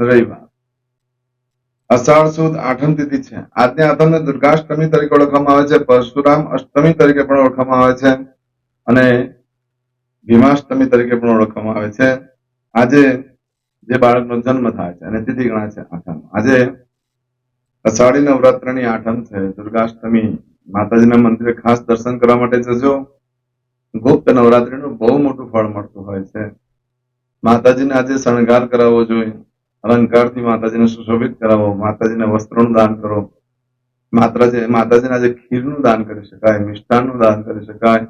રવિવાર. અષાઢ સુદ આઠમ તિથિ છે. આજની આઠમને દુર્ગાષ્ટમી તરીકે ઓળખવામાં આવે છે. પરશુરામ અષ્ટમી તરીકે પણ ઓળખવામાં આવે છે. અને ભીમાષ્ટમી તરીકે પણ ઓળખવામાં આવે છે. આજે જે બાળકનો જન્મ થાય છે અને તિથિ ગણાય છે આઠમ. આજે અષાઢી નવરાત્રની આઠમ છે. દુર્ગાષ્ટમી માતાજીના મંદિરે ખાસ દર્શન કરવા માટે જજો. ગુપ્ત નવરાત્રીનું બહુ મોટું ફળ મળતું હોય છે. માતાજીને આજે શણગાર કરાવવો જોઈએ. અલંકારથી માતાજીને સુશોભિત કરાવો. માતાજીને વસ્ત્રોનું દાન કરો. માતાજી, માતાજીને આજે ખીરનું દાન કરી શકાય, મિષ્ટાનનું દાન કરી શકાય.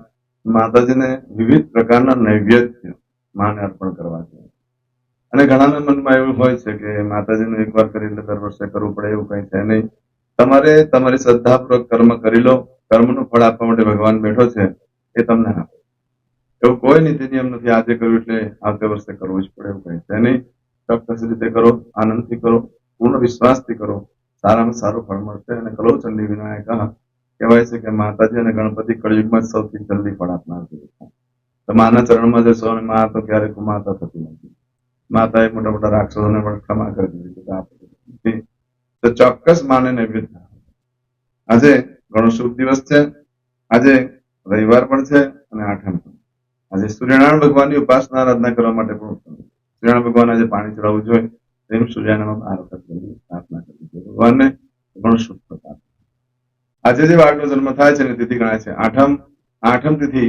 માતાજીને વિવિધ પ્રકારના નૈવેદ્ય માને અર્પણ કરવા જોઈએ. અને ઘણાના મનમાં એવું હોય છે કે માતાજીનું એકવાર કરી દર વર્ષે કરવું પડે, એવું કઈ છે નહીં. તમારે તમારી શ્રદ્ધાપૂર્વક કર્મ કરી લો. કર્મનું ફળ આપવા માટે ભગવાન બેઠો છે, એ તમને આપે. એવું કોઈ નીતિ નિયમ નથી, આજે કર્યું એટલે આવતા વર્ષે કરવું જ પડે, એવું કઈ છે નહીં. ચોક્કસ રીતે કરો, આનંદથી કરો, પૂર્ણ વિશ્વાસથી કરો. સારામાં સારું ફળ મળશે અને કલો ચંડી વિનાયક કહેવાય છે કે માતાજી અને ગણપતિ કળિયુગમાં સૌથી જલ્દી ફળ આપનાર છે. તો માના ચરણમાં જશો અને મા તો ક્યારેક માતા થતી નથી. માતાએ મોટા મોટા રાક્ષસોને પણ ક્ષમા કરી દીધી તો ચોક્કસ માને નૈવેદ્ય. આજે ઘણો શુભ દિવસ છે. આજે રવિવાર પણ છે અને આઠમ પણ. આજે સૂર્યનારાયણ ભગવાનની ઉપાસના આરાધના કરવા માટે પણ. સૂર્યનારાયણ ભગવાન આજે પાણી ચડાવવું જોઈએ તેમ સૂર્યનારાયણ બાર વખત પ્રાર્થના કરવી જોઈએ ભગવાનને ઘણું શુભ પ્રકાર. આજે જે બાળકનો જન્મ થાય છે એની તિથિ ગણાય છે આઠમ. આઠમ તિથિ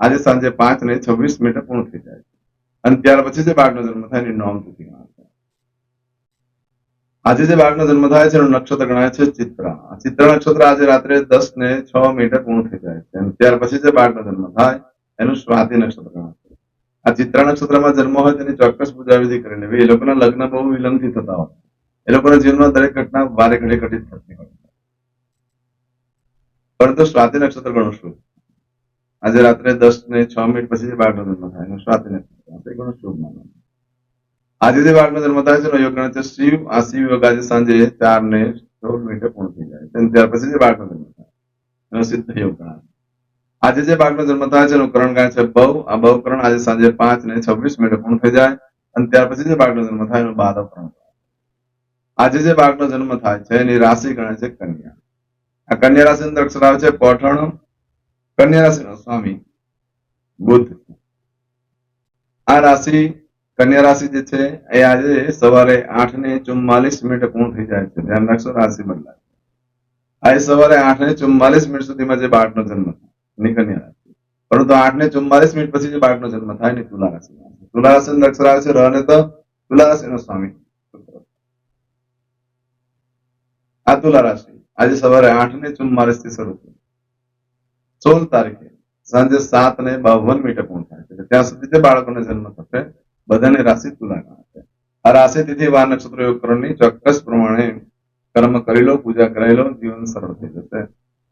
આજે સાંજે પાંચ ને છવ્વીસ મિનિટે પૂર્ણ થઈ જાય છે. અને ત્યાર પછી જે બાળકનો જન્મ થાય એની નોમ તિથિ ગણાય છે આજે જે બાળકનો જન્મ થાય છે એનું નક્ષત્ર ગણાય છે ચિત્રા. ચિત્ર નક્ષત્ર આજે રાત્રે દસ ને છ મિનિટે પૂર્ણ થઈ જાય છે. અને ત્યાર પછી જે બાળકનો જન્મ થાય, એનું સ્વાતિ નક્ષત્ર ગણાય છે. આ ચિત્રા નક્ષત્રમાં જન્મ હોય તેની ચોક્કસ પૂજા વિધિ કરી લેવી એ લોકોના લગ્ન બહુ વિલંબથી થતા હોય. એ લોકોના જીવનમાં દરેક ઘટના વારે ઘડી ઘટિત થતી હોય પરંતુ સ્વાતિ નક્ષત્ર ગણું શુભ આજે રાત્રે દસ ને છ મિનિટ પછી બાળકનો જન્મ થાય એનો સ્વાતિ શુભ માનવામાં આજે જે બાળકનો જન્મ થાય છે યોગ ગણાય છે શિવ, આ શિવ યોગ આજે સાંજે ચાર ને સોળ મિનિટે પૂર્ણ થઈ જાય. છે ત્યાર પછી જે બાળકનો જન્મ થાય એનો સિદ્ધ યોગ ગણાય. આજે જે બાળકનો જન્મ થાય છે એનું કરણ ગણાય છે બહુ. આ બહુ કરણ આજે સાંજે પાંચ ને છવ્વીસ મિનિટે પૂર્ણ થઈ જાય અને ત્યાર પછી જે બાળકનો જન્મ થાય એનું બાધવ કરણ આજે જે બાળકનો જન્મ થાય છે એની રાશિ ગણાય છે કન્યા. આ કન્યા રાશિ અંદર અક્ષર આવે છે પઠણ કન્યા રાશિનો સ્વામી. બુદ્ધ. આ રાશિ કન્યા રાશિ જે છે, એ આજે સવારે આઠ ને ચુમ્માલીસ મિનિટે પૂર્ણ થઈ જાય છે. ધ્યાન રાખશો, રાશિ બદલાય. આજે સવારે આઠ ને ચુમ્માલીસ મિનિટ સુધીમાં જે બાળકનો જન્મ થાય કન્યા રાશિ. પરંતુ આઠ ને ચુમ્માલીસ મિનિટ પછી જે બાળકનો જન્મ થાય ને તુલા રાશિ તુલા રાશિ અક્ષર છે, ર ને ત, તુલા રાશિનો સ્વામી. આ તુલા રાશિ આજે સવારે આઠ ને ચુમ્માલીસથી શરૂ થયું. સોળ તારીખે સાંજે સાત ને બાવન મિનિટે પૂર્ણ છે. ત્યાં સુધી જે બાળકોને જન્મ થશે. બધાની રાશિ તુલાના હશે આ રાશિ તિથિ વાર નક્ષત્ર યોગ કરણની ચોક્કસ પ્રમાણે કર્મ કરી લો, પૂજા કરાવી લો, જીવન સરળ થઈ જશે.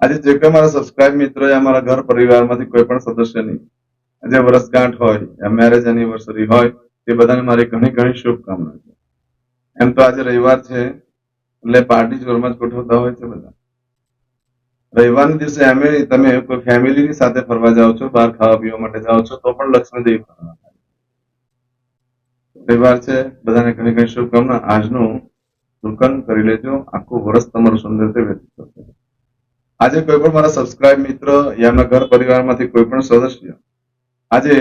આજે જે કોઈ મારા સબસ્ક્રાઇબ મિત્રો અમારા ઘર પરિવારમાંથી કોઈ પણ સદસ્યની જે વર્ષગાંઠ હોય, યા મેરેજ એનિવર્સરી હોય તે બધાને મારી ઘણી ઘણી શુભકામના છે. એમ તો આજે રવિવાર છે, એટલે પાર્ટી જોરમાં જ ગોઠવતા હોય છે બધા. રવિવારના દિવસે એમે તમે કોઈ ફેમિલીની સાથે ફરવા જાઓ છો, બહાર ખાવા પીવા માટે જાઓ છો, તો પણ લક્ષ્મી દેવી રવિવાર છે, બધાને ઘણી ઘણી શુભકામના. આજનું દુકાન કરી લેજો. આખું વર્ષ તમારું સુંદર રીતે વ્યતીત થશે. આજે કોઈ પણ મારા સબસ્ક્રાઇબ મિત્ર યા ઘર પરિવારમાંથી કોઈ પણ સદસ્ય આજે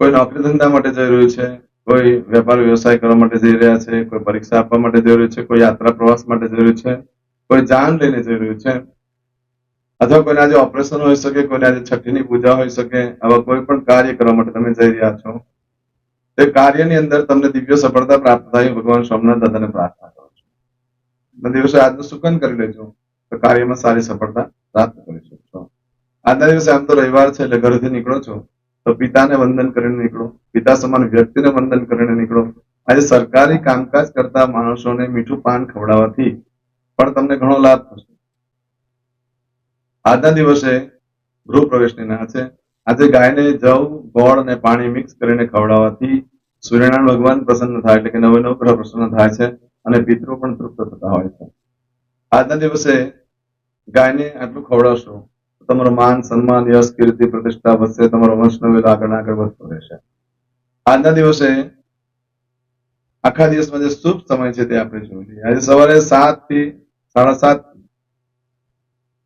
કોઈ નોકરી ધંધા માટે જઈ રહ્યું છે, કોઈ વેપાર વ્યવસાય કરવા માટે જઈ રહ્યા છે, કોઈ પરીક્ષા આપવા માટે જઈ રહ્યું છે, કોઈ યાત્રા પ્રવાસ માટે જઈ રહ્યું છે, કોઈ જાન લઈને જઈ રહ્યું છે અથવા કોઈને આજે ઓપરેશન હોઈ શકે, કોઈને આજે છઠ્ઠીની પૂજા હોઈ શકે, આવા કોઈ પણ કાર્ય કરવા માટે તમે જઈ રહ્યા છો, તે કાર્યની અંદર તમને દિવ્ય સફળતા પ્રાપ્ત થાય ભગવાન સોમનાથ દાદાને પ્રાર્થના કરો છો. દિવસે આજનું સુકન કરી લેજો, તો કાર્યમાં સારી સફળતા પ્રાપ્ત કરી શકશો. આજના દિવસે આમ તો રવિવાર છે, એટલે ઘરેથી નીકળો છો, તો પિતાને વંદન કરીને નીકળો, પિતા સમાન વ્યક્તિને વંદન કરીને નીકળો. આજે સરકારી કામકાજ કરતા માણસોને મીઠું પાન ખવડાવવાથી પણ તમને ઘણો લાભ થશે. આજના દિવસે ગૃહ પ્રવેશની ના છે. આજે ગાયને જવ, ગોળ અને પાણી મિક્સ કરીને ખવડાવવાથી સૂર્યનારાયણ ભગવાન પ્રસન્ન થાય એટલે કે નવે નવ પ્રસન્ન થાય છે અને પિતૃ પણ તૃપ્ત થતા હોય છે. આજના દિવસે ગાયને આટલું ખવડાવશો તમારું માન, સન્માન, યશ, કીર્તિ, પ્રતિષ્ઠા વધશે, તમારો વંશનો વેલ આગળ આગળ વધતો રહેશે. આજના દિવસે આખા દિવસમાં જે શુભ સમય છે તે આપણે જોઈ લઈએ. આજે સવારે સાતથી સાડા સાત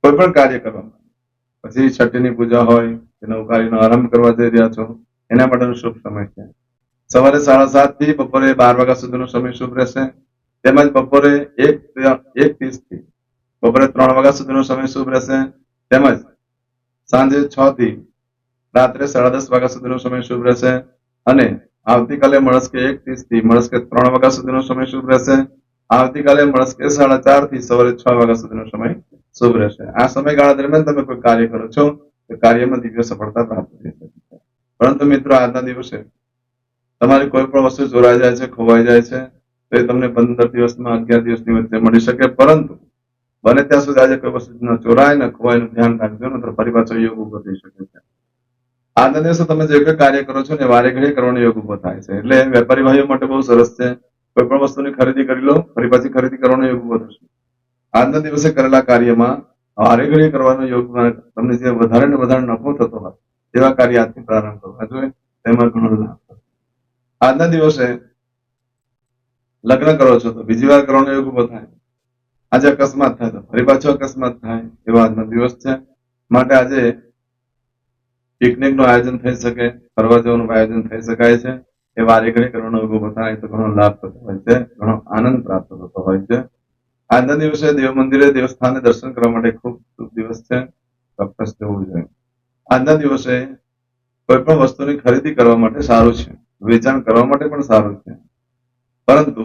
કોઈ પણ કાર્ય કરવામાં પછી છઠ્ઠીની પૂજા હોય એનો કાર્યનો આરંભ કરવા જઈ રહ્યા છો, એના માટેનો શુભ સમય છે. સવારે સાડા સાતથી બપોરે બાર વાગ્યા સુધીનો સમય શુભ રહેશે. તેમજ બપોરે એક એક ત્રીસથી બપોરે ત્રણ વાગ્યા સુધીનો સમય શુભ રહેશે. તેમજ સાંજે છ થી રાત્રે સાડા દસ વાગ્યા સુધીનો સમય શુભ રહેશે. અને આવતીકાલે મળસ્કે એક ત્રીસથી મળસ્કે ત્રણ વાગ્યા સુધીનો સમય શુભ રહેશે. આવતીકાલે મળસ્કે સાડા ચારથી સવારે છ વાગ્યા સુધીનો સમય શુભ રહેશે. આ સમયગાળા દરમિયાન તમે કોઈ કાર્ય કરો છો, તો કાર્યમાં દિવ્ય સફળતા પ્રાપ્ત થઈ શકે પરંતુ મિત્રો, આજના દિવસે તમારી કોઈ પણ વસ્તુ ચોરાઈ જાય છે, ખોવાઈ જાય છે, તો એ તમને પંદર દિવસમાં, અગિયાર દિવસની વચ્ચે મળી શકે. પરંતુ બને ત્યાં સુધી આજે કોઈ વસ્તુ ન ચોરાય ને ખોવાયનું ધ્યાન રાખજો, નહીતર ફરી પાછો યોગ ઊભો થઈ શકે છે. આજના દિવસે તમે જે કોઈ કાર્ય કરો છો ને વારે ઘડી કરવાનો યોગ ઊભો થાય છે. એટલે વેપારી ભાઈઓ માટે બહુ સરસ છે. કોઈ પણ વસ્તુની ખરીદી કરી લો, ફરી પાછી ખરીદી કરવાનો યોગ ઊભો થશે. આજના દિવસે કરેલા કાર્યમાં આરોગ્ય કરવાનો યોગ તમને જે વધારે ને વધારે નફો થતો હોય, તેવા કાર્ય આજથી પ્રારંભ કરવા જોઈએ ઘણો લાભ આજના દિવસે લગ્ન કરો છો તો બીજી વાર કરવાનો યોગ ઊભો થાય. આજે અકસ્માત થાય તો ફરી પાછો અકસ્માત થાય, એવો આજનો દિવસ છે. માટે આજે પિકનિકનું આયોજન થઈ શકે, ફરવા જવાનું આયોજન થઈ શકાય છે. એ વારે ઘડી કરવાનો ઊભો થાય તો ઘણો લાભ થતો હોય છે, ઘણો આનંદ પ્રાપ્ત થતો હોય છે. આજના દિવસે દેવ મંદિરે દેવસ્થાને દર્શન કરવા માટે ખૂબ શુભ દિવસ છે. ચોક્કસ જવું જોઈએ. આજના દિવસે કોઈ પણ વસ્તુની ખરીદી કરવા માટે સારું છે. વેચાણ કરવા માટે પણ સારું છે. પરંતુ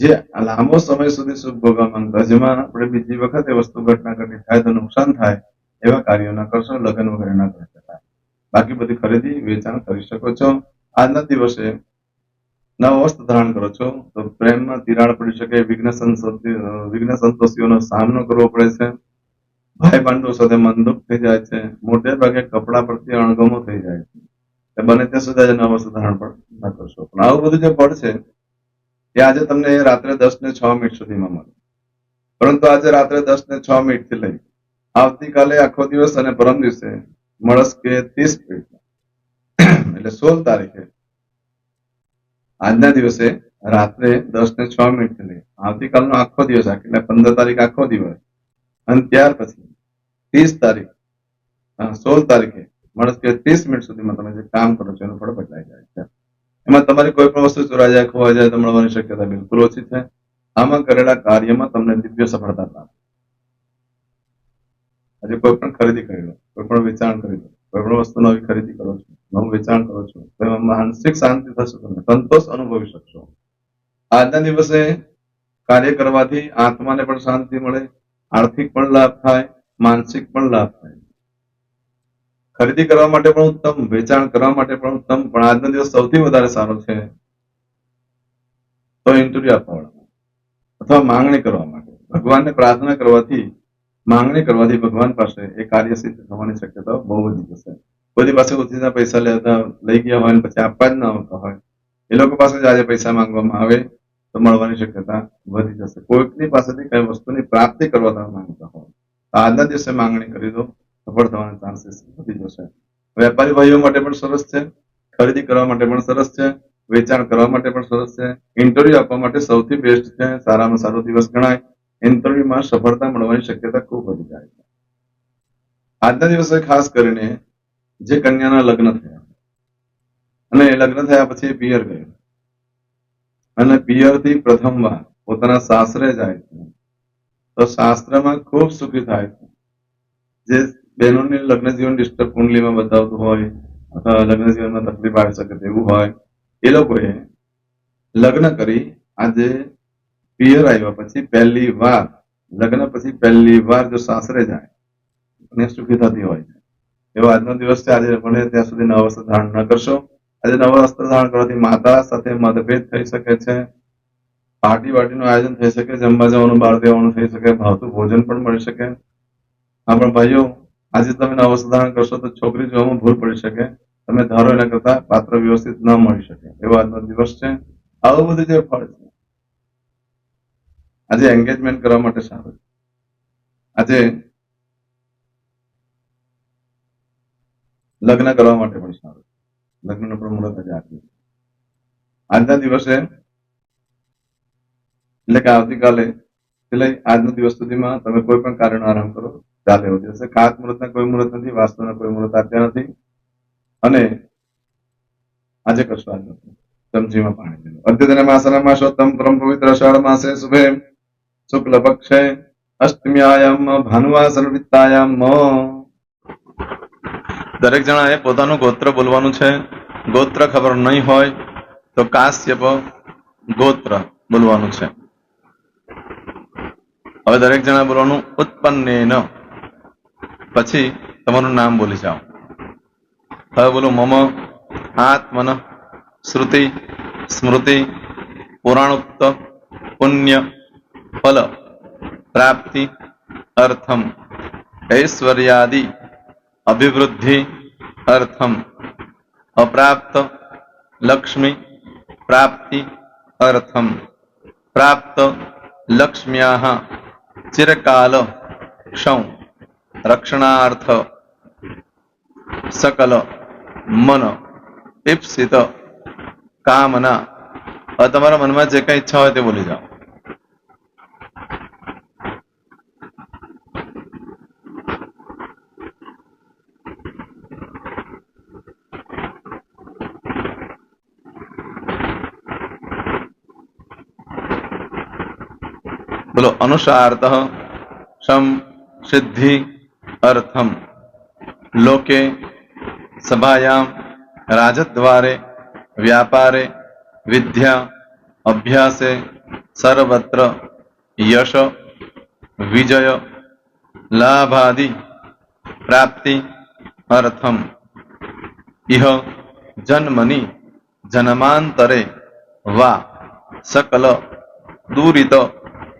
જે લાંબો સમય સુધી સુખ ભોગવા માંગતા, જેમાં આપણે બીજી વખત એ વસ્તુ ઘટના ઘટી થાય તો નુકસાન થાય, એવા કાર્યો ના કરશો, લગ્ન વગેરે ના કરી શકાય બાકી બધી ખરીદી, વેચાણ કરી શકો છો. આજના દિવસે નવા વસ્ત્ર ધારણ કરો છો. તો પ્રેમમાં તિરાડ પડી શકે, વિઘ્ન વિઘ્ન સંતોષીઓનો સામનો કરવો પડે છે. ભાઈ બાંધો સાથે મનદુખ થઈ જાય છે. મોટે ભાગે કપડા પરથી અણગમો થઈ જાય છે. એ બને ત્યાં સુધી નવા ધારણ પણ ન કરશો પણ આવું બધું જે ફળ છે, એ આજે તમને રાત્રે દસ ને છ મિનિટ સુધીમાં મળે. પરંતુ આજે રાત્રે દસ ને છ મિનિટથી લઈ, આવતીકાલે આખો દિવસ અને પરમ દિવસે મળસ કે ત્રીસ મિનિટ. એટલે સોળ તારીખે આજના દિવસે રાત્રે દસ ને છ મિનિટ લઈ આવતીકાલનો આખો દિવસ એટલે પંદર તારીખ આખો દિવસ. અને ત્યાર પછી ત્રીસ તારીખ સોળ તારીખે, માણસ કે ત્રીસ મિનિટ સુધીમાં તમે જે કામ કરો છો એનું ફળ બદલાઈ જાય છે. એમાં તમારી કોઈ પણ વસ્તુ ચોરાઈ જાય, ખોવાઈ જાય તો મળવાની શક્યતા બિલકુલ ઓછી છે. આમાં કરેલા કાર્યમાં તમને દિવ્ય સફળતા પ્રાપ્ત આજે કોઈ પણ ખરીદી કરી લો, કોઈ પણ વેચાણ કરી લો, કોઈ પણ વસ્તુ નવી ખરીદી કરો છો. નવું વેચાણ કરો છો. તો એમાં માનસિક શાંતિ થશે તમને સંતોષ અનુભવી શકશો. આજના દિવસે કાર્ય કરવાથી આત્માને પણ શાંતિ મળે, આર્થિક પણ લાભ થાય, માનસિક ખરીદી કરવા માટે પણ ઉત્તમ, વેચાણ કરવા માટે પણ ઉત્તમ, પણ આજનો દિવસ સૌથી વધારે સારો છે. તો ઇન્ટરવ્યુ આપવા અથવા માંગણી કરવા માટે. ભગવાનને પ્રાર્થના કરવાથી, માંગણી કરવાથી ભગવાન પાસે એ કાર્ય સિદ્ધ થવાની શક્યતા બહુ વધી જશે. બધી પાસે ઉધીના પૈસા લેતા લઈ ગયા હોય પછી આપવા જ ના આવતા હોય. એ લોકો પાસે જ આજે પૈસા માંગવામાં આવે તો મળવાની શક્યતા વધી જશે. કોઈકની પાસેથી કઈ વસ્તુની પ્રાપ્તિ કરવા તમે માંગતા હોય આજના દિવસે માંગણી કરી દો, સફળ થવાના ચાન્સીસ વધી જશે. વેપારી ભાઈઓ માટે પણ સરસ છે, ખરીદી કરવા માટે પણ સરસ છે, વેચાણ કરવા માટે પણ સરસ છે ઇન્ટરવ્યુ આપવા માટે સૌથી બેસ્ટ છે, સારામાં સારો દિવસ ગણાય ઇન્ટરવ્યુમાં સફળતા મળવાની શક્યતા ખૂબ વધી જાય છે. આજના દિવસે ખાસ કરીને જે કન્યાના લગ્ન થયા. અને એ લગ્ન થયા પછી પિયર ગયો. અને પિયરથી પ્રથમવાર પોતાના સાસરે જાય છે. તો શાસ્ત્રમાં ખૂબ સુખી થાય છે. જે બહેનોને લગ્ન જીવન ડિસ્ટર્બ કુંડલીમાં બતાવતું હોય, અથવા લગ્ન જીવનમાં તકલીફ આવી શકે તેવું હોય, એ લોકોએ લગ્ન કરી આજે પિયર આવ્યા પછી પહેલી વાર, લગ્ન પછી પહેલી વાર જો સાસરે જાય, અને સુખી થતી હોય એવો આજનો દિવસ છે. આજે બને ત્યાં સુધી નવા વસ્ત્ર ધારણ ન કરશો. આજે નવા વસ્ત્ર ધારણ કરવાથી માતા સાથે મતભેદ થઈ શકે છે. પાર્ટી વાર્ટીનું આયોજન થઈ શકે, જમવા જવાનું, બહાર દેવાનું થઈ શકે, ભાવતું ભોજન પણ મળી શકે. હા ભાઈઓ, આજે તમે નવા વસ્ત્ર ધારણ કરશો તો છોકરી જોવામાં ભૂલ પડી શકે. તમે ધારો એના કરતા પાત્ર વ્યવસ્થિત ન મળી શકે. એવો આજનો દિવસ છે. આવું બધું જે ફળ છે. આજે એન્ગેજમેન્ટ કરવા માટે સારું આજે લગ્ન કરવા માટે પણ સારું લગ્નનો પણ મુહૂર્ત આજે આજના દિવસે, એટલે કે આવતીકાલે, એટલે આજનો દિવસ સુધીમાં તમે કોઈ પણ કાર્યનો આરંભ કરો, ચાલે એવું દિવસે ખાસ મુહૂર્તના કોઈ મુહૂર્ત નથી, વાસ્તવના કોઈ મુહૂર્ત આપ્યા નથી. અને આજે કશું આજ નથી. તમજીમાં પાણી દેવું અદ્યતન માસના માસોત્તમ પરમ પવિત્ર અષાઢ માસે શુભે. શુક્લ પક્ષે અષ્ટમ્યાયામ ભાનુવાસર વિત્તાયામ દરેક જણાએ પોતાનું ગોત્ર બોલવાનું છે. ગોત્ર ખબર નહીં હોય તો કાશ્યપ ગોત્ર બોલવાનું છે. હવે દરેક જણા બોલવાનું ઉત્પન્ન પછી તમારું નામ બોલી જાઓ. હવે બોલો મમ, આત્મન, શ્રુતિ, સ્મૃતિ, પુરાણોક્ત, પુણ્ય, ફલ, પ્રાપ્તિ, અર્થમ, ઐશ્વર્યાદિ અભિવૃદ્ધિ અર્થમ, અપ્રાપ્ત લક્ષ્મી, પ્રાપ્તિ અર્થમ. પ્રાપ્ત લક્ષ્મ્યા ચિરકાલ ક્ષૌ, રક્ષણાર્થ, સકલ મન, ઈપ્સિત કામના. તમારા મનમાં જે કઈ ઈચ્છા હોય તે બોલી જાઓ. બોલો અનુસાર્થ સમ સિદ્ધિ અર્થમ લોકે સભાયામ રાજદ્વારે વ્યાપારે વિદ્યા અભ્યાસે સર્વત્ર યશ વિજય લાભાદિ પ્રાપ્તિ અર્થમ ઇહ જન્મની જન્માંતરે વા સકલ દૂરિત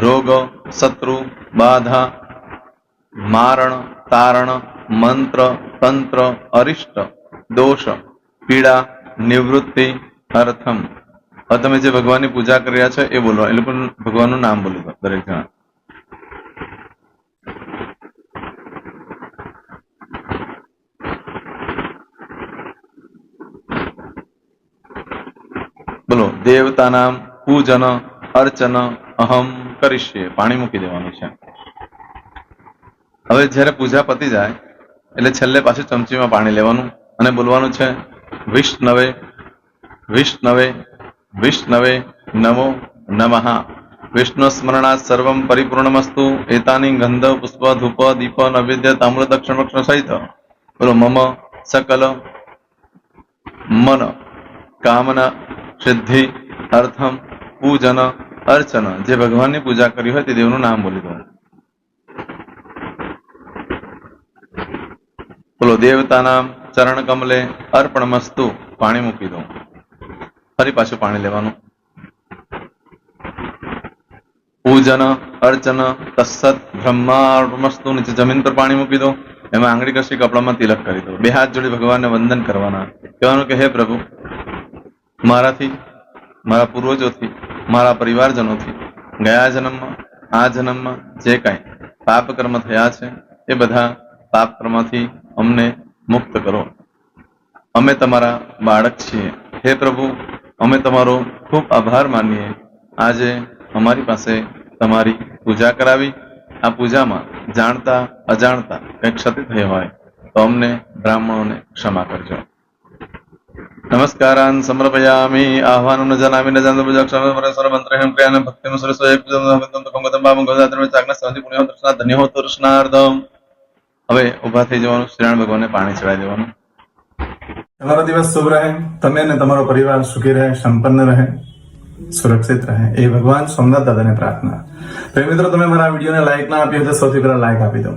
રોગ, શત્રુ, બાધા, મારણ, તારણ, મંત્ર, તંત્ર, અરિષ્ટ, દોષ, પીડા, નિવૃત્તિ, અર્થમ. તમે જે ભગવાનની પૂજા કરી રહ્યા છો એ બોલો. એ લોકો ભગવાનનું નામ બોલો દરેક જણા. બોલો. દેવતાનામ પૂજન અર્ચન અહમ. કરીશ્યે પાણી મૂકી દેવાનું છે. હવે જ્યારે પૂજા પતી જાય, એટલે છેલ્લે પાછું ચમચીમાં પાણી લેવાનું અને બોલવાનું છે, વિષ્ણવે વિષ્ણવે વિષ્ણવે નમો નમઃ. વિષ્ણુ સ્મરણા સર્વમ પરિપૂર્ણમસ્તુ, એતાની ગંધ, પુષ્પ, ધૂપ, દીપ, નૈવેદ્ય તામ્ર દક્ષિણ વક્ષણ સહિત. બોલો, મમ, સકલ, મન, કામના, સિદ્ધિ, અર્થમ, પૂજન અર્ચન. જે ભગવાનની પૂજા કરી હોય તે દેવનું નામ બોલી દો બોલો દેવતાના ચરણ કમલે અર્પણમસ્તુ પાણી મૂકી દો ફરી પાછું પાણી લેવાનું. પૂજન, અર્ચન તસ્સત બ્રહ્માસ્તુ નીચે જમીન પર પાણી મૂકી દો એમાં આંગળી કશી, કપડામાં તિલક કરી દો બે હાથ જોડી ભગવાનને વંદન કરવાના. કહેવાનું કે, હે પ્રભુ, મારાથી મારા પૂર્વજોથી, મારા પરિવારજનોથી, ગયા જન્મમાં, આ જન્મમાં જે કાંઈ પાપ કર્મ થયા છે, એ બધા પાપ કર્મથી અમને મુક્ત કરો. અમે તમારા બાળક છીએ. હે પ્રભુ, અમે તમારો ખૂબ આભાર માનીએ. આજે અમારી પાસે તમારી પૂજા કરાવી. આ પૂજામાં જાણતા, અજાણતા કંઈક ક્ષતિ થઈ હોય, તો અમને બ્રાહ્મણોને ક્ષમા કરજો. નમસ્કારાન સમર્પયામિ આહ્વાનમ ન જનામિ ન જાનતો પૂજા પરેશ્વર મંત્ર હેમ ક્રિયાન ભક્તિમ સુરસ્વ એક પૂજન ભક્તમ તો કંગતમ બાબમ ગોદાત્રમ ચાગ્ના સંધિ પુણ્ય દર્શના ધન્ય હો તૃષ્ણાર્ધમ હવે ઊભા થઈ જવાનું, શ્રીરામ ભગવાનને પાણી ચડાવી દેવાનું. તમારો દિવસ શુભ રહે, તમે અને તમારો પરિવાર સુખી રહે, સંપન્ન રહે, સુરક્ષિત રહે. એ ભગવાન સોમનાથ દાદાને પ્રાર્થના. તો મિત્રો, તમે મારા વિડીયોને લાઈક ના આપી તો સૌથી પહેલા લાઈક આપી દો.